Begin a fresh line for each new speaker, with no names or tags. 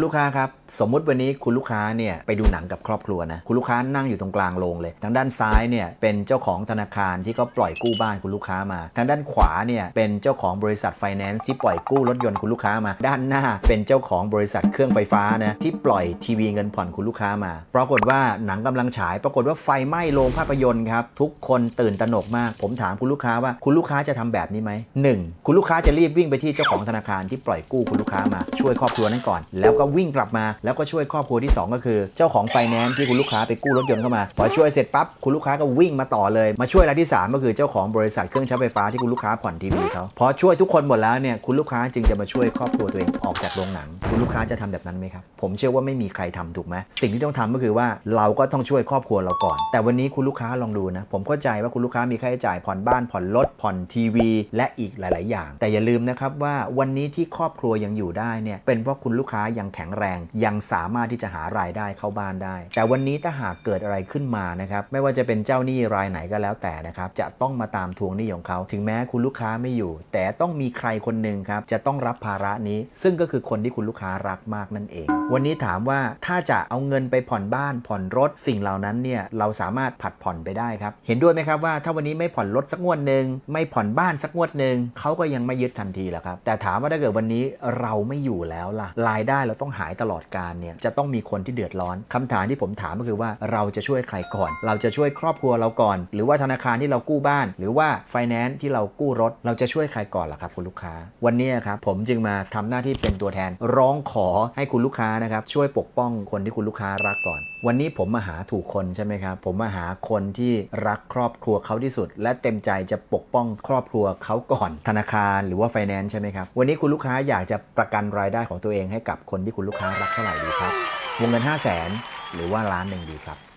คุณลูกค้าครับ สมมุติวันนี้คุณลูกค้าเนี่ยไปดูหนังกับครอบครัวนะ คุณลูกค้านั่งอยู่ตรงกลางโรงเลย ทางด้านซ้ายเนี่ยเป็นเจ้าของธนาคารที่เขาปล่อยกู้บ้านคุณลูกค้ามา ทางด้านขวาเนี่ยเป็นเจ้าของบริษัทไฟแนนซ์ที่ปล่อยกู้รถยนต์คุณลูกค้ามา ด้านหน้าเป็นเจ้าของบริษัทเครื่องไฟฟ้านะที่ปล่อยทีวีเงินผ่อนคุณลูกค้ามา ปรากฏว่าหนังกำลังฉาย ปรากฏว่าไฟไหม้โรงภาพยนตร์ครับทุกคนตื่นตระหนกมาก ผมถามคุณลูกค้าว่าคุณลูกค้าจะทำแบบนี้ไหมหนึ่งคุณลูกค้าจะรีบวิ่งไปที่เจ้าของธนาคารที่ปล่อยกู้คุณลูกค้ามาช่วยครอบครัวนั้นก่อนแล้วก็วิ่งกลับมา แล้วก็ช่วยครอบครัวที่ 2 ก็คือ เจ้าของไฟแนนซ์ที่คุณลูกค้าไปกู้รถยนต์เข้ามา พอช่วยเสร็จปั๊บคุณลูกค้าก็วิ่งมาต่อเลย มาช่วยรายที่ 3 ก็คือเจ้าของบริษัทเครื่องใช้ไฟฟ้าที่คุณลูกค้าผ่อนทีวีเขาพอช่วยทุกคนหมดแล้วเนี่ยคุณลูกค้าจึงจะมาช่วยครอบครัวตัวเองออกจากโรงหนัง คุณลูกค้าจะทำแบบนั้นไหมครับผมเชื่อว่าไม่มีใครทำถูกไหมสิ่งที่ต้องทำก็คือว่าเราก็ต้องช่วยครอบครัวเราก่อน แต่วันนี้คุณลูกค้าลองดูนะผมเข้าใจว่าคุณลูกค้ามีค่าใช้จ่ายผ่อนบ้านผ่อนรถผ่อนทีวี และอีกหลาย ๆ อย่าง แต่อย่าลืมนะครับว่าวันนี้ที่ครอบครัวยังอยู่ได้เนี่ยเป็นเพราะคุณลูกค้ายังแข็งแรง ยังสามารถที่จะหารายได้เข้าบ้านได้ แต่วันนี้ถ้าหากเกิดอะไรขึ้นมานะครับไม่ว่าจะเป็นเจ้าหนี้รายไหนก็แล้วแต่นะครับจะต้องมาตามทวงหนี้ของเขา ถึงแม้คุณลูกค้าไม่อยู่ แต่ต้องมีใครคนหนึ่งครับจะต้องรับภาระนี้ ซึ่งก็คือคนที่คุณลูกค้ารักมากนั่นเอง วันนี้ถามว่าถ้าจะเอาเงินไปผ่อนบ้าน ผ่อนรถสิ่งเหล่านั้นเนี่ยเราสามารถผัดผ่อนไปได้ครับเห็นด้วยไหมครับว่าถ้าวันนี้ไม่ผ่อนรถสักงวดหนึ่งไม่ผ่อนบ้านสักงวดหนึ่งเขาก็ยังไม่ยึดทันทีแหละครับแต่ถามว่าถ้าเกิดวันนี้เราไม่อยู่แล้วล่ะรายได้เราต้องหายตลอดการเนี่ยจะต้องมีคนที่เดือดร้อนคำถามที่ผมถามก็คือว่าเราจะช่วยใครก่อน เราจะช่วยครอบครัวเราก่อน หรือว่าธนาคารที่เรากู้บ้าน หรือว่าไฟแนนซ์ที่เรากู้รถ เราจะช่วยใครก่อนล่ะครับคุณลูกค้า วันนี้ครับผมจึงมาทำหน้าที่เป็นตัวแทน ร้องขอให้คุณลูกค้านะครับช่วยปกป้องคนที่คุณลูกค้ารักก่อน วันนี้ผมมาหาถูกคนใช่ไหมครับผมมาหาคนที่รักครอบครัวเขาที่สุด และเต็มใจจะปกป้องครอบครัวเขาก่อน ธนาคารหรือว่าไฟแนนซ์ใช่ไหมครับวันนี้คุณลูกค้าอยากจะประกันรายได้ของตัวเองให้กับคนที่คุณลูกค้ารักเท่าไหร่ดีครับวงเงิน 5 0 0 0 0นหรือว่าล้านหนึ่งดีครับ